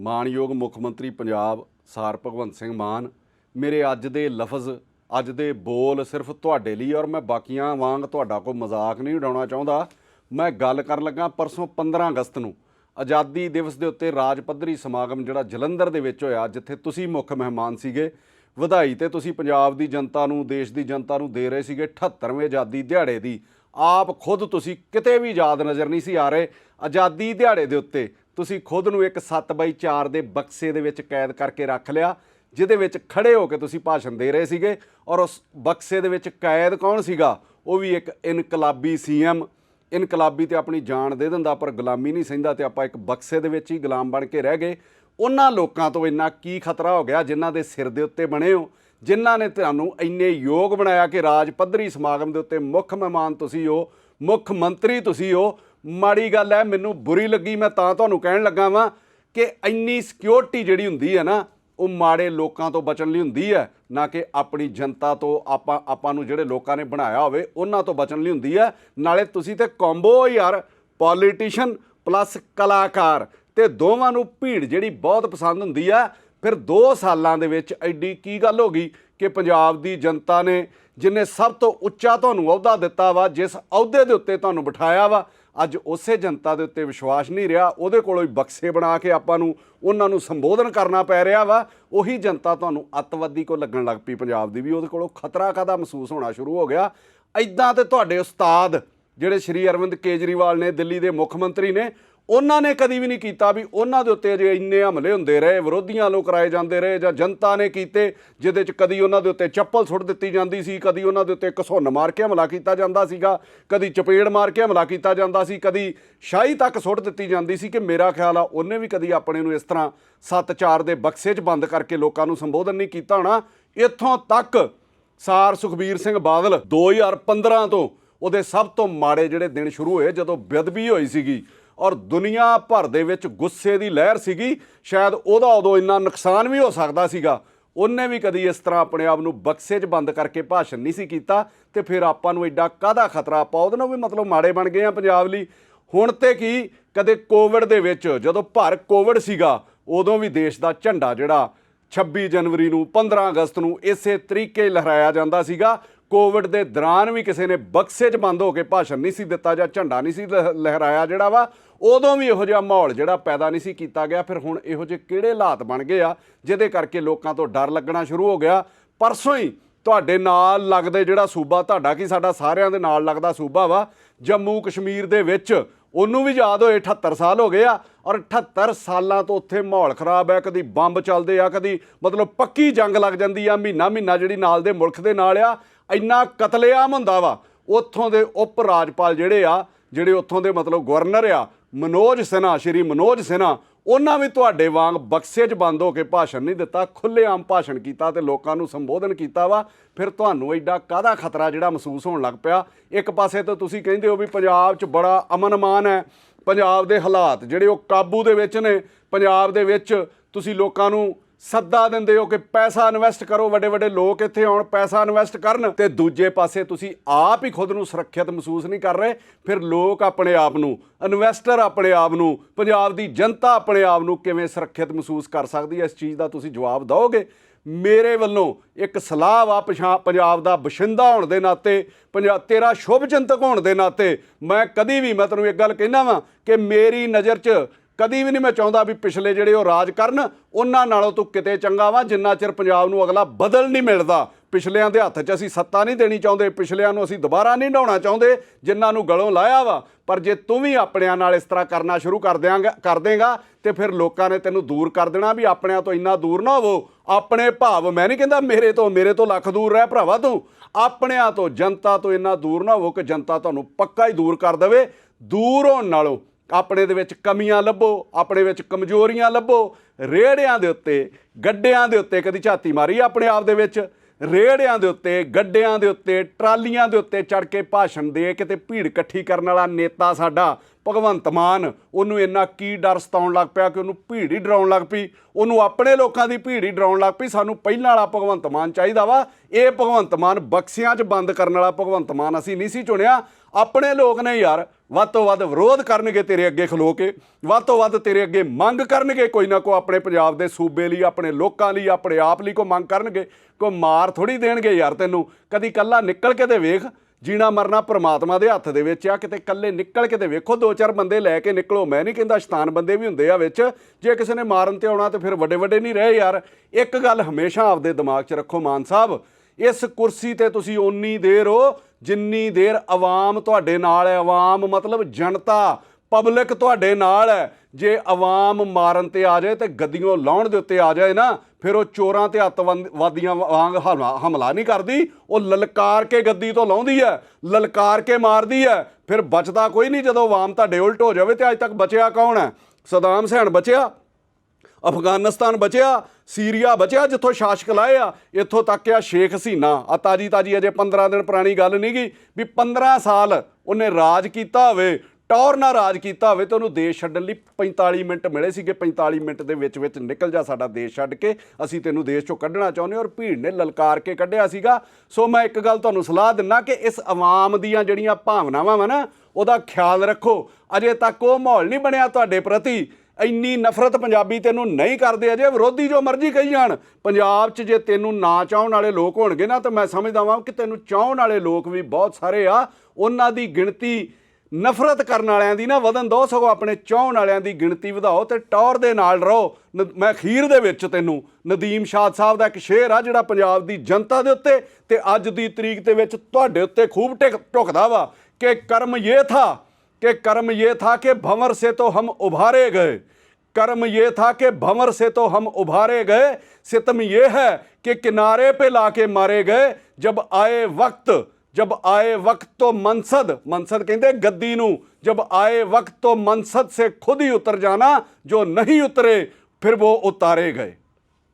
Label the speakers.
Speaker 1: ਮਾਨਯੋਗ ਮੁੱਖ ਮੰਤਰੀ ਪੰਜਾਬ ਸਾਰ ਭਗਵੰਤ ਸਿੰਘ ਮਾਨ, ਮੇਰੇ ਅੱਜ ਦੇ ਲਫ਼ਜ਼, ਅੱਜ ਦੇ ਬੋਲ ਸਿਰਫ ਤੁਹਾਡੇ ਲਈ ਔਰ ਮੈਂ ਬਾਕੀਆਂ ਵਾਂਗ ਤੁਹਾਡਾ ਕੋਈ ਮਜ਼ਾਕ ਨਹੀਂ ਉਡਾਉਣਾ ਚਾਹੁੰਦਾ। ਮੈਂ ਗੱਲ ਕਰਨ ਲੱਗਾ ਪਰਸੋਂ 15 ਅਗਸਤ ਨੂੰ, ਆਜ਼ਾਦੀ ਦਿਵਸ ਦੇ ਉੱਤੇ ਰਾਜ ਪੱਧਰੀ ਸਮਾਗਮ ਜਿਹੜਾ ਜਲੰਧਰ ਦੇ ਵਿੱਚ ਹੋਇਆ, ਜਿੱਥੇ ਤੁਸੀਂ ਮੁੱਖ ਮਹਿਮਾਨ ਸੀਗੇ। ਵਧਾਈ ਤੇ ਤੁਸੀਂ ਪੰਜਾਬ ਦੀ ਜਨਤਾ ਨੂੰ, ਦੇਸ਼ ਦੀ ਜਨਤਾ ਨੂੰ ਦੇ ਰਹੇ ਸੀਗੇ 78ਵੇਂ ਆਜ਼ਾਦੀ ਦਿਹਾੜੇ ਦੀ। ਆਪ ਖੁਦ ਤੁਸੀਂ ਕਿਤੇ ਵੀ ਯਾਦ ਨਜ਼ਰ ਨਹੀਂ ਸੀ ਆ ਰਹੇ। ਆਜ਼ਾਦੀ ਦਿਹਾੜੇ ਦੇ ਉੱਤੇ ਤੁਸੀਂ ਖੁਦ ਨੂੰ ਇੱਕ 7x4 ਦੇ ਬਕਸੇ ਦੇ ਵਿੱਚ ਕੈਦ ਕਰਕੇ ਰੱਖ ਲਿਆ, ਜਿਹਦੇ ਵਿੱਚ ਖੜੇ ਹੋ ਕੇ ਤੁਸੀਂ ਭਾਸ਼ਣ ਦੇ ਰਹੇ ਸੀਗੇ ਔਰ ਉਸ ਬਕਸੇ ਦੇ ਵਿੱਚ ਕੈਦ ਕੌਣ ਸੀਗਾ? ਉਹ ਵੀ ਇੱਕ ਇਨਕਲਾਬੀ ਸੀਐਮ ਇਨਕਲਾਬੀ ਤੇ ਆਪਣੀ ਜਾਨ ਦੇ ਦਿੰਦਾ, ਪਰ ਗੁਲਾਮੀ ਨਹੀਂ ਸਹਿੰਦਾ ਤੇ ਆਪਾਂ ਇੱਕ ਬਕਸੇ ਦੇ ਵਿੱਚ ਹੀ ਗੁਲਾਮ ਬਣ ਕੇ ਰਹਿ ਗਏ। ਉਹਨਾਂ ਲੋਕਾਂ ਤੋਂ ਇੰਨਾ ਕੀ ਖਤਰਾ ਹੋ ਗਿਆ ਜਿਨ੍ਹਾਂ ਦੇ ਸਿਰ ਦੇ ਉੱਤੇ ਬਣੇ ਹੋ? ਜਿਨ੍ਹਾਂ ਨੇ ਤੁਹਾਨੂੰ ਇੰਨੇ ਯੋਗ ਬਣਾਇਆ ਕਿ ਰਾਜ ਪੱਧਰੀ ਸਮਾਗਮ ਦੇ ਉੱਤੇ ਮੁੱਖ ਮਹਿਮਾਨ ਤੁਸੀਂ ਹੋ ਮੁੱਖ ਮੰਤਰੀ ਤੁਸੀਂ ਹੋ, ਮਾੜੀ ਗੱਲ ਹੈ, ਮੈਨੂੰ ਬੁਰੀ ਲੱਗੀ, ਮੈਂ ਤਾਂ ਤੁਹਾਨੂੰ ਕਹਿਣ ਲੱਗਾ ਵਾਂ ਕਿ ਇੰਨੀ ਸਿਕਿਉਰਿਟੀ ਜਿਹੜੀ ਹੁੰਦੀ ਹੈ ਨਾ, ਉਹ ਮਾੜੇ ਲੋਕਾਂ ਤੋਂ ਬਚਣ ਲਈ ਹੁੰਦੀ ਹੈ, ਨਾ ਕਿ ਆਪਣੀ ਜਨਤਾ ਤੋਂ ਆਪਾਂ ਆਪਾਂ ਨੂੰ ਜਿਹੜੇ ਲੋਕਾਂ ਨੇ ਬਣਾਇਆ ਹੋਵੇ, ਉਹਨਾਂ ਤੋਂ ਬਚਣ ਲਈ ਹੁੰਦੀ ਹੈ। ਨਾਲੇ ਤੁਸੀਂ ਤੇ ਕੰਬੋ ਯਾਰ ਪੋਲੀਟੀਸ਼ੀਅਨ ਪਲੱਸ ਕਲਾਕਾਰ, ਤੇ ਦੋਵਾਂ ਨੂੰ ਭੀੜ ਜਿਹੜੀ ਬਹੁਤ ਪਸੰਦ ਹੁੰਦੀ ਆ ਫਿਰ 2 ਸਾਲਾਂ ਦੇ ਵਿੱਚ ਐਡੀ ਕੀ ਗੱਲ ਹੋ ਗਈ ਕਿ ਪੰਜਾਬ ਦੀ ਜਨਤਾ ਨੇ ਜਿਨੇ ਸਭ ਤੋਂ ਉੱਚਾ ਤੁਹਾਨੂੰ ਅਹੁਦਾ ਦਿੱਤਾ ਵਾ, ਜਿਸ ਅਹੁਦੇ ਦੇ ਉੱਤੇ ਤੁਹਾਨੂੰ ਬਿਠਾਇਆ ਵਾ, ਅੱਜ ਉਸੇ ਜਨਤਾ ਦੇ ਉੱਤੇ ਵਿਸ਼ਵਾਸ ਨਹੀਂ ਰਿਹਾ। ਉਹਦੇ ਕੋਲੋਂ ਹੀ ਬਕਸੇ ਬਣਾ ਕੇ ਆਪਾਂ ਨੂੰ, ਉਹਨਾਂ ਨੂੰ ਸੰਬੋਧਨ ਕਰਨਾ ਪੈ ਰਿਹਾ ਵਾ। ਉਹੀ ਜਨਤਾ ਤੁਹਾਨੂੰ ਅੱਤਵਾਦੀ ਕੋ ਲੱਗਣ ਲੱਗ ਪਈ, ਪੰਜਾਬ ਦੀ ਵੀ। ਉਹਦੇ ਕੋਲੋਂ ਖਤਰਾ ਕਾਦਾ ਮਹਿਸੂਸ ਹੋਣਾ ਸ਼ੁਰੂ ਹੋ ਗਿਆ। ਐਦਾਂ ਤੇ ਤੁਹਾਡੇ ਉਸਤਾਦ, ਜਿਹੜੇ ਸ਼੍ਰੀ ਅਰਵਿੰਦ ਕੇਜਰੀਵਾਲ ਨੇ, ਦਿੱਲੀ ਦੇ ਮੁੱਖ ਮੰਤਰੀ ਨੇ ਉਹਨਾਂ ਨੇ ਕਦੀ ਵੀ ਨਹੀਂ ਕੀਤਾ ਵੀ ਉਹਨਾਂ ਦੇ ਉੱਤੇ ਜੇ ਇੰਨੇ ਹਮਲੇ ਹੁੰਦੇ ਰਹੇ, ਵਿਰੋਧੀਆਂ ਨੂੰ ਕਰਾਏ ਜਾਂਦੇ ਰਹੇ ਜਾਂ ਜਨਤਾ ਨੇ ਕੀਤੇ, ਜਿਹਦੇ ਚ ਕਦੀ ਉਹਨਾਂ ਦੇ ਉੱਤੇ ਚੱਪਲ ਸੁੱਟ ਦਿੱਤੀ ਜਾਂਦੀ ਸੀ, ਕਦੀ ਉਹਨਾਂ ਦੇ ਉੱਤੇ ਘਸੁੰਨ ਮਾਰ ਕੇ ਹਮਲਾ ਕੀਤਾ ਜਾਂਦਾ ਸੀਗਾ, ਕਦੀ ਚਪੇੜ ਮਾਰ ਕੇ ਹਮਲਾ ਕੀਤਾ ਜਾਂਦਾ ਸੀ, ਕਦੀ ਸ਼ਾਹੀ ਤੱਕ ਸੁੱਟ ਦਿੱਤੀ ਜਾਂਦੀ ਸੀ ਕਿ ਮੇਰਾ ਖਿਆਲ ਆ ਉਹਨੇ ਵੀ ਕਦੀ ਆਪਣੇ ਨੂੰ ਇਸ ਤਰ੍ਹਾਂ 7-4 ਦੇ ਬਕਸੇ 'ਚ ਬੰਦ ਕਰਕੇ ਲੋਕਾਂ ਨੂੰ ਸੰਬੋਧਨ ਨਹੀਂ ਕੀਤਾ ਹੋਣਾ। ਇੱਥੋਂ ਤੱਕ ਸਾਰ ਸੁਖਬੀਰ ਸਿੰਘ ਬਾਦਲ 2015 ਤੋਂ ਉਹਦੇ ਸਭ ਤੋਂ ਮਾੜੇ ਜਿਹੜੇ ਦਿਨ ਸ਼ੁਰੂ ਹੋਏ, ਜਦੋਂ ਬੇਅਦਬੀ ਹੋਈ ਸੀਗੀ ਔਰ ਦੁਨੀਆ ਭਰ ਦੇ ਵਿੱਚ ਗੁੱਸੇ ਦੀ ਲਹਿਰ ਸੀਗੀ। ਸ਼ਾਇਦ ਉਹਦਾ ਉਦੋਂ ਇੰਨਾ ਨੁਕਸਾਨ ਵੀ ਹੋ ਸਕਦਾ ਸੀਗਾ। ਉਹਨੇ ਵੀ ਕਦੀ ਇਸ ਤਰ੍ਹਾਂ ਆਪਣੇ ਆਪ ਨੂੰ ਬਕਸੇ 'ਚ ਬੰਦ ਕਰਕੇ ਭਾਸ਼ਣ ਨਹੀਂ ਸੀ ਕੀਤਾ ਤੇ ਫਿਰ ਆਪਾਂ ਨੂੰ ਐਡਾ ਕਾਹਦਾ ਖਤਰਾ? ਆਪਾਂ ਉਹਦੇ ਨਾਲ ਵੀ ਮਤਲਬ ਮਾੜੇ ਬਣ ਗਏ ਆ ਪੰਜਾਬ ਲਈ। ਹੁਣ ਤੇ ਕੀ? ਕਦੇ ਕੋਵਿਡ ਦੇ ਵਿੱਚ ਜਦੋਂ ਭਰ ਕੋਵਿਡ ਸੀਗਾ, ਉਦੋਂ ਵੀ ਦੇਸ਼ ਦਾ ਝੰਡਾ ਜਿਹੜਾ 26 ਜਨਵਰੀ ਨੂੰ 15 ਅਗਸਤ ਨੂੰ ਇਸੇ ਤਰੀਕੇ ਲਹਿਰਾਇਆ ਜਾਂਦਾ ਸੀਗਾ। ਕੋਵਿਡ ਦੇ ਦੌਰਾਨ ਵੀ ਕਿਸੇ ਨੇ ਬਕਸੇ 'ਚ ਬੰਦ ਹੋ ਕੇ ਭਾਸ਼ਣ ਨਹੀਂ ਸੀ ਦਿੱਤਾ ਜਾਂ ਝੰਡਾ ਨਹੀਂ ਸੀ ਲਹ- ਲਹਿਰਾਇਆ ਜਿਹੜਾ ਵਾ, ਉਦੋਂ ਵੀ ਇਹੋ ਜਿਹਾ ਮਾਹੌਲ ਜਿਹੜਾ ਪੈਦਾ ਨਹੀਂ ਸੀ ਕੀਤਾ ਗਿਆ। ਫਿਰ ਹੁਣ ਇਹੋ ਜਿਹੇ ਕਿਹੜੇ ਹਾਲਾਤ ਬਣ ਗਏ ਆ, ਜਿਹਦੇ ਕਰਕੇ ਲੋਕਾਂ ਤੋਂ ਡਰ ਲੱਗਣਾ ਸ਼ੁਰੂ ਹੋ ਗਿਆ। ਪਰਸੋਂ ਹੀ ਤੁਹਾਡੇ ਨਾਲ ਲੱਗਦੇ ਜਿਹੜਾ ਸੂਬਾ, ਤੁਹਾਡਾ ਕੀ ਸਾਡਾ ਸਾਰਿਆਂ ਦੇ ਨਾਲ ਲੱਗਦਾ ਸੂਬਾ ਵਾ ਜੰਮੂ ਕਸ਼ਮੀਰ ਦੇ ਵਿੱਚ ਉਹਨੂੰ ਵੀ ਯਾਦ ਹੋਏ 78 ਸਾਲ ਹੋ ਗਏ ਆ, ਔਰ 78 ਸਾਲਾਂ ਤੋਂ ਉੱਥੇ ਮਾਹੌਲ ਖਰਾਬ ਹੈ ਕਦੀ ਬੰਬ ਚੱਲਦੇ ਆ, ਕਦੀ ਮਤਲਬ ਪੱਕੀ ਜੰਗ ਲੱਗ ਜਾਂਦੀ ਆ ਮਹੀਨਾ ਮਹੀਨਾ ਜਿਹੜੀ ਨਾਲ ਦੇ ਮੁਲਕ ਦੇ ਨਾਲ ਆ ਇੰਨਾ ਕਤਲੇਆਮ ਹੁੰਦਾ ਵਾ, ਉੱਥੋਂ ਦੇ ਉਪ ਰਾਜਪਾਲ ਜਿਹੜੇ ਆ, ਜਿਹੜੇ ਉੱਥੋਂ ਦੇ ਮਤਲਬ ਗਵਰਨਰ ਆ, ਮਨੋਜ ਸਿਨਹਾ, ਸ਼੍ਰੀ ਮਨੋਜ ਸਿਨਹਾ, ਉਹਨਾਂ ਵੀ ਤੁਹਾਡੇ ਵਾਂਗ ਬਕਸੇ 'ਚ ਬੰਦ ਹੋ ਕੇ ਭਾਸ਼ਣ ਨਹੀਂ ਦਿੱਤਾ, ਖੁੱਲ੍ਹੇਆਮ ਭਾਸ਼ਣ ਕੀਤਾ ਤੇ ਲੋਕਾਂ ਨੂੰ ਸੰਬੋਧਨ ਕੀਤਾ ਵਾ। ਫਿਰ ਤੁਹਾਨੂੰ ਐਡਾ ਕਾਹਦਾ ਖਤਰਾ ਜਿਹੜਾ ਮਹਿਸੂਸ ਹੋਣ ਲੱਗ ਪਿਆ? ਇੱਕ ਪਾਸੇ ਤਾਂ ਤੁਸੀਂ ਕਹਿੰਦੇ ਹੋ ਵੀ ਪੰਜਾਬ 'ਚ ਬੜਾ ਅਮਨ ਮਾਨ ਹੈ। ਪੰਜਾਬ ਦੇ ਹਾਲਾਤ ਜਿਹੜੇ ਉਹ ਕਾਬੂ ਦੇ ਵਿੱਚ ਨੇ, ਪੰਜਾਬ ਦੇ ਵਿੱਚ ਤੁਸੀਂ ਲੋਕਾਂ ਨੂੰ ਸੱਦਾ ਦਿੰਦੇ ਹੋ ਕਿ ਪੈਸਾ ਇਨਵੈਸਟ ਕਰੋ, ਵੱਡੇ ਵੱਡੇ ਲੋਕ ਇੱਥੇ ਆਉਣ, ਪੈਸਾ ਇਨਵੈਸਟ ਕਰਨ ਤੇ ਦੂਜੇ ਪਾਸੇ ਤੁਸੀਂ ਆਪ ਹੀ ਖੁਦ ਨੂੰ ਸੁਰੱਖਿਅਤ ਮਹਿਸੂਸ ਨਹੀਂ ਕਰ ਰਹੇ। ਫਿਰ ਲੋਕ ਆਪਣੇ ਆਪ ਨੂੰ ਇਨਵੈਸਟਰ ਆਪਣੇ ਆਪ ਨੂੰ, ਪੰਜਾਬ ਦੀ ਜਨਤਾ ਆਪਣੇ ਆਪ ਨੂੰ ਕਿਵੇਂ ਸੁਰੱਖਿਅਤ ਮਹਿਸੂਸ ਕਰ ਸਕਦੀ ਹੈ? ਇਸ ਚੀਜ਼ ਦਾ ਤੁਸੀਂ ਜਵਾਬ ਦਿਓਗੇ। ਮੇਰੇ ਵੱਲੋਂ ਇੱਕ ਸਲਾਹ ਵਾ ਪਛਾ- ਪੰਜਾਬ ਦਾ ਬਸ਼ਿੰਦਾ ਹੋਣ ਦੇ ਨਾਤੇ ਪੰਜਾਬ ਤੇਰਾ ਸ਼ੁਭ ਚਿੰਤਕ ਹੋਣ ਦੇ ਨਾਤੇ, ਮੈਂ ਕਦੀ ਵੀ ਮੈਂ ਤੈਨੂੰ ਇੱਕ ਗੱਲ ਕਹਿਣਾ ਵਾਂ ਕਿ ਮੇਰੀ ਨਜ਼ਰ 'ਚ ਕਦੀ ਵੀ ਨਹੀਂ ਮੈਂ ਚਾਹੁੰਦਾ ਵੀ ਪਿਛਲੇ ਜਿਹੜੇ ਉਹ ਰਾਜ ਕਰਨ, ਉਹਨਾਂ ਨਾਲੋਂ ਤੂੰ ਕਿਤੇ ਚੰਗਾ ਵਾ, ਜਿੰਨਾ ਚਿਰ ਪੰਜਾਬ ਨੂੰ ਅਗਲਾ ਬਦਲ ਨਹੀਂ ਮਿਲਦਾ। ਪਿਛਲਿਆਂ ਦੇ ਹੱਥ 'ਚ ਅਸੀਂ ਸੱਤਾ ਨਹੀਂ ਦੇਣੀ ਚਾਹੁੰਦੇ, ਪਿਛਲਿਆਂ ਨੂੰ ਅਸੀਂ ਦੁਬਾਰਾ ਨਹੀਂ ਢਾਉਣਾ ਚਾਹੁੰਦੇ, ਜਿਨ੍ਹਾਂ ਨੂੰ ਗਲੋਂ ਲਾਇਆ ਵਾ। ਪਰ ਜੇ ਤੂੰ ਵੀ ਆਪਣਿਆਂ ਨਾਲ ਇਸ ਤਰ੍ਹਾਂ ਕਰਨਾ ਸ਼ੁਰੂ ਕਰ ਦਿਆਂਗਾ, ਕਰ ਦੇਗਾ, ਤੇ ਫਿਰ ਲੋਕਾਂ ਨੇ ਤੈਨੂੰ ਦੂਰ ਕਰ ਦੇਣਾ ਵੀ ਆਪਣਿਆਂ ਤੋਂ ਇੰਨਾ ਦੂਰ ਨਾ ਹੋਵੋ। ਆਪਣੇ ਭਾਵ ਮੈਂ ਨਹੀਂ ਕਹਿੰਦਾ ਮੇਰੇ ਤੋਂ ਮੇਰੇ ਤੋਂ ਲੱਖ ਦੂਰ ਰਹਿ ਭਰਾਵਾ ਤੂੰ। ਆਪਣਿਆਂ ਤੋਂ, ਜਨਤਾ ਤੋਂ ਇੰਨਾ ਦੂਰ ਨਾ ਹੋਵੋ ਕਿ ਜਨਤਾ ਤੁਹਾਨੂੰ ਪੱਕਾ ਹੀ ਦੂਰ ਕਰ ਦੇਵੇ। ਦੂਰ ਹੋਣ ਨਾਲੋਂ ਆਪਣੇ ਦੇ ਵਿੱਚ ਕਮੀਆਂ ਲੱਭੋ, ਆਪਣੇ ਵਿੱਚ ਕਮਜ਼ੋਰੀਆਂ ਲੱਭੋ, ਰੇੜਿਆਂ ਦੇ ਉੱਤੇ, ਗੱਡਿਆਂ ਦੇ ਉੱਤੇ ਕਦੀ ਝਾਤੀ ਮਾਰੀ ਆਪਣੇ ਆਪ ਦੇ ਵਿੱਚ, ਰੇੜਿਆਂ ਦੇ ਉੱਤੇ, ਗੱਡਿਆਂ ਦੇ ਉੱਤੇ, ਟਰਾਲੀਆਂ ਦੇ ਉੱਤੇ ਚੜ ਕੇ ਭਾਸ਼ਣ ਦੇ ਕਿਤੇ ਭੀੜ ਇਕੱਠੀ ਕਰਨ ਵਾਲਾ ਨੇਤਾ ਸਾਡਾ ਭਗਵੰਤ ਮਾਨ, ਉਹਨੂੰ ਇੰਨਾ ਕੀ ਡਰ ਸਤਾਉਣ ਲੱਗ ਪਿਆ ਕਿ ਉਹਨੂੰ ਭੀੜ ਹੀ ਡਰਾਉਣ ਲੱਗ ਪਈ, ਉਹਨੂੰ ਆਪਣੇ ਲੋਕਾਂ ਦੀ ਭੀੜ ਹੀ ਡਰਾਉਣ ਲੱਗ ਪਈ, ਸਾਨੂੰ ਪਹਿਲਾਂ ਵਾਲਾ ਭਗਵੰਤ ਮਾਨ ਚਾਹੀਦਾ ਵਾ, ਇਹ ਭਗਵੰਤ ਮਾਨ ਬਕਸਿਆਂ 'ਚ ਬੰਦ ਕਰਨ ਵਾਲਾ ਭਗਵੰਤ ਮਾਨ ਅਸੀਂ ਨਹੀਂ ਸੀ ਚੁਣਿਆ ਆਪਣੇ ਲੋਕ ਨੇ ਯਾਰ, ਵੱਧ ਤੋਂ ਵੱਧ ਵਿਰੋਧ ਕਰਨਗੇ ਤੇਰੇ ਅੱਗੇ ਖਲੋ ਕੇ, ਵੱਧ ਤੋਂ ਵੱਧ ਤੇਰੇ ਅੱਗੇ ਮੰਗ ਕਰਨਗੇ ਕੋਈ ਨਾ ਕੋਈ ਆਪਣੇ ਪੰਜਾਬ ਦੇ ਸੂਬੇ ਲਈ, ਆਪਣੇ ਲੋਕਾਂ ਲਈ, ਆਪਣੇ ਆਪ ਲਈ ਕੋ ਮੰਗ ਕਰਨਗੇ ਕੋ ਮਾਰ ਥੋੜੀ ਦੇਣਗੇ ਯਾਰ ਤੈਨੂੰ। ਕਦੀ ਕੱਲਾ ਨਿਕਲ ਕੇ ਤੇ ਵੇਖ, ਜੀਣਾ ਮਰਨਾ ਪ੍ਰਮਾਤਮਾ ਦੇ ਹੱਥ ਦੇ ਵਿੱਚ ਆ, ਕਿਤੇ ਕੱਲੇ ਨਿਕਲ ਕੇ ਤੇ ਵੇਖੋ, ਦੋ ਚਾਰ ਬੰਦੇ ਲੈ ਕੇ ਨਿਕਲੋ। ਮੈਂ ਨਹੀਂ ਕਹਿੰਦਾ ਸ਼ੈਤਾਨ ਬੰਦੇ ਵੀ ਹੁੰਦੇ ਆ ਵਿੱਚ, ਜੇ ਕਿਸੇ ਨੇ ਮਾਰਨ ਤੇ ਆਉਣਾ ਤੇ ਫਿਰ ਵੱਡੇ ਵੱਡੇ ਨਹੀਂ ਰਹੇ ਯਾਰ। ਇੱਕ ਗੱਲ ਹਮੇਸ਼ਾ ਆਪਦੇ ਦਿਮਾਗ 'ਚ ਰੱਖੋ ਮਾਨ ਸਾਹਿਬ, ਇਸ ਕੁਰਸੀ ਤੇ ਤੁਸੀਂ ਓਨੀ ਦੇਰ ਹੋ ਜਿੰਨੀ ਦੇਰ ਆਵਾਮ ਤੁਹਾਡੇ ਨਾਲ ਹੈ, ਆਵਾਮ ਮਤਲਬ ਜਨਤਾ ਪਬਲਿਕ ਤੁਹਾਡੇ ਨਾਲ ਹੈ, ਜੇ ਆਵਾਮ ਮਾਰਨ ਤੇ ਆ ਜਾਏ ਤੇ ਗੱਡੀਆਂ ਲਾਉਣ ਦੇ ਉੱਤੇ ਆ ਜਾਏ ਨਾ, ਫਿਰ ਉਹ ਚੋਰਾਂ ਤੇ ਅੱਤਵਾਦੀਆਂ ਵਾਂਗ ਹਮਲਾ ਹਮਲਾ ਨਹੀਂ ਕਰਦੀ, ਉਹ ਲਲਕਾਰ ਕੇ ਗੱਦੀ ਤੋਂ ਲਾਉਂਦੀ ਹੈ, ਲਲਕਾਰ ਕੇ ਮਾਰਦੀ ਹੈ, ਫਿਰ ਬਚਦਾ ਕੋਈ ਨਹੀਂ ਜਦੋਂ ਆਵਾਮ ਤੁਹਾਡੇ ਉਲਟ ਹੋ ਜਾਵੇ ਤੇ ਅੱਜ ਤੱਕ ਬਚਿਆ ਕੌਣ ਹੈ? ਸਦਾਮ ਹੁਸੈਨ ਬਚਿਆ, ਅਫਗਾਨਿਸਤਾਨ ਬਚਿਆ ਸੀਰੀਆ ਬਚਿਆ ਜਿੱਥੋਂ ਸ਼ਾਸਕ ਲਾਏ ਆ, ਇੱਥੋਂ ਤੱਕ ਆ ਸ਼ੇਖ ਹਸੀਨਾ ਆ ਤਾਜੀ ਤਾਜੀ ਅਜੇ 15 ਦਿਨ ਪੁਰਾਣੀ ਗੱਲ ਨਹੀਂ ਗਈ ਵੀ 15 ਸਾਲ ਉਹਨੇ ਰਾਜ ਕੀਤਾ ਹੋਵੇ, ਟੌਰ ਨਾਲ ਰਾਜ ਕੀਤਾ ਹੋਵੇ ਤੇ ਉਹਨੂੰ ਦੇਸ਼ ਛੱਡਣ ਲਈ 45 ਮਿੰਟ ਮਿਲੇ ਸੀਗੇ। 45 ਮਿੰਟ ਦੇ ਵਿੱਚ ਵਿੱਚ ਨਿਕਲ ਜਾ ਸਾਡਾ ਦੇਸ਼ ਛੱਡ ਕੇ। ਅਸੀਂ ਤੈਨੂੰ ਦੇਸ਼ ਚੋਂ ਕੱਢਣਾ ਚਾਹੁੰਦੇ ਔਰ ਭੀੜ ਨੇ ਲਲਕਾਰ ਕੇ ਕੱਢਿਆ ਸੀਗਾ। ਸੋ ਮੈਂ ਇੱਕ ਗੱਲ ਤੁਹਾਨੂੰ ਸਲਾਹ ਦਿੰਨਾ ਕਿ ਇਸ ਆਵਾਮ ਦੀਆਂ ਜਿਹੜੀਆਂ ਭਾਵਨਾਵਾਂ ਵਾ ਨਾ, ਉਹਦਾ ਖਿਆਲ ਰੱਖੋ। ਅਜੇ ਤੱਕ ਉਹ ਮਾਹੌਲ ਨਹੀਂ ਬਣਿਆ ਤੁਹਾਡੇ ਪ੍ਰਤੀ। ਇੰਨੀ ਨਫ਼ਰਤ ਪੰਜਾਬੀ ਤੈਨੂੰ ਨਹੀਂ ਕਰਦੇ ਅਜੇ, ਵਿਰੋਧੀ ਜੋ ਮਰਜ਼ੀ ਕਹੀ ਜਾਣ। ਪੰਜਾਬ 'ਚ ਜੇ ਤੈਨੂੰ ਨਾ ਚਾਹਣ ਵਾਲੇ ਲੋਕ ਹੋਣਗੇ ਨਾ, ਤਾਂ ਮੈਂ ਸਮਝਦਾ ਵਾਂ ਕਿ ਤੈਨੂੰ ਚਾਹਣ ਵਾਲੇ ਲੋਕ ਵੀ ਬਹੁਤ ਸਾਰੇ ਆ। ਉਹਨਾਂ ਦੀ ਗਿਣਤੀ ਨਫ਼ਰਤ ਕਰਨ ਵਾਲਿਆਂ ਦੀ ਨਾ ਵਧਣ ਦੋ, ਸਗੋਂ ਆਪਣੇ ਚਾਹਣ ਵਾਲਿਆਂ ਦੀ ਗਿਣਤੀ ਵਧਾਓ ਤੇ ਟੌਰ ਦੇ ਨਾਲ ਰਹੋ। ਨ- ਮੈਂ ਅਖੀਰ ਦੇ ਵਿੱਚ ਤੈਨੂੰ ਨਦੀਮ ਸ਼ਾਦ ਸਾਹਿਬ ਦਾ ਇੱਕ ਸ਼ੇਰ ਆ, ਜਿਹੜਾ ਪੰਜਾਬ ਦੀ ਜਨਤਾ ਦੇ ਉੱਤੇ ਤੇ ਅੱਜ ਦੀ ਤਰੀਕ ਦੇ ਵਿੱਚ ਤੁਹਾਡੇ ਉੱਤੇ ਖੂਬ ਟਿਕ ਢੁਕਦਾ ਵਾ ਕਿ ਕਰਮ ਇਹ ਥਾ कि कर्म ये था कि भंवर से तो हम उभारे गए कर्म ये था कि भंवर से तो हम उभारे गए सितम ये है कि किनारे पे लाके मारे गए जब आए वक्त जब आए वक्त तो मनसद मनसद कहते गद्दी ਨੂੰ जब आए वक्त तो मनसद से खुद ही उतर जाना जो नहीं उतरे फिर वो उतारे गए